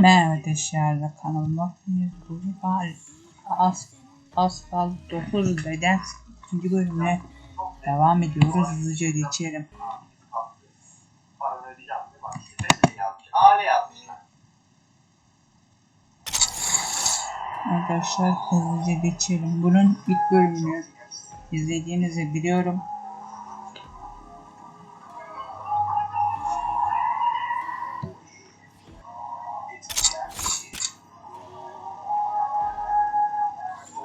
Merhaba arkadaşlar kanalıma bugün var As Asfalt 9 beden ikinci bölümüne devam ediyoruz hızlıca geçelim. Arkadaşlar hızlıca geçelim. Bunun ilk bölümünü izlediğinizi biliyorum.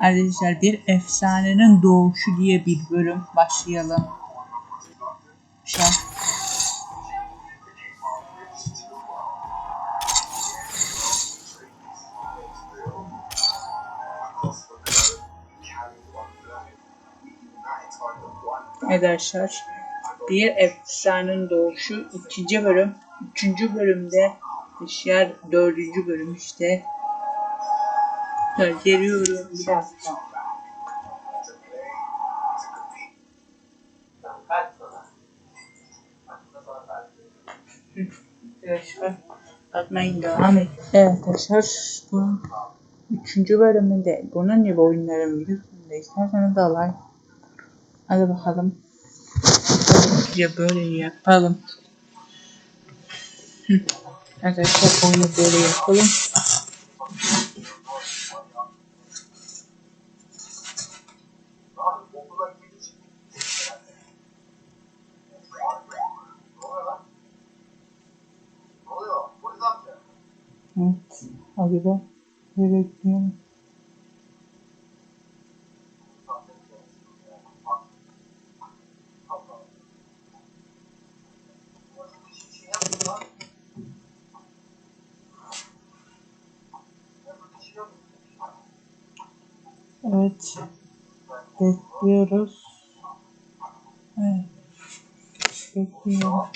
Arkadaşlar bir efsanenin doğuşu diye bir bölüm başlayalım. Şah. Arkadaşlar bir efsanenin doğuşu ikinci bölüm. Üçüncü bölümde diğer dördüncü bölüm işte. Geliyorum bir dakika. Kaç sana? Aslında sana verdim. Arkadaşlar atmayın devam et. Evet arkadaşlar bu üçüncü bölümünde bunun gibi oyunların videosunu isterseniz da like. Hadi bakalım. Ya böyle yapalım. Arkadaşlar oyunu böyle yapalım. Evet. Hadi be. Böyle gidelim. Evet. Bekliyoruz. Evet. Bekliyoruz.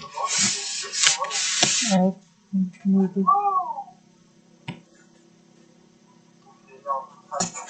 Evet. Bekliyoruz. wrong.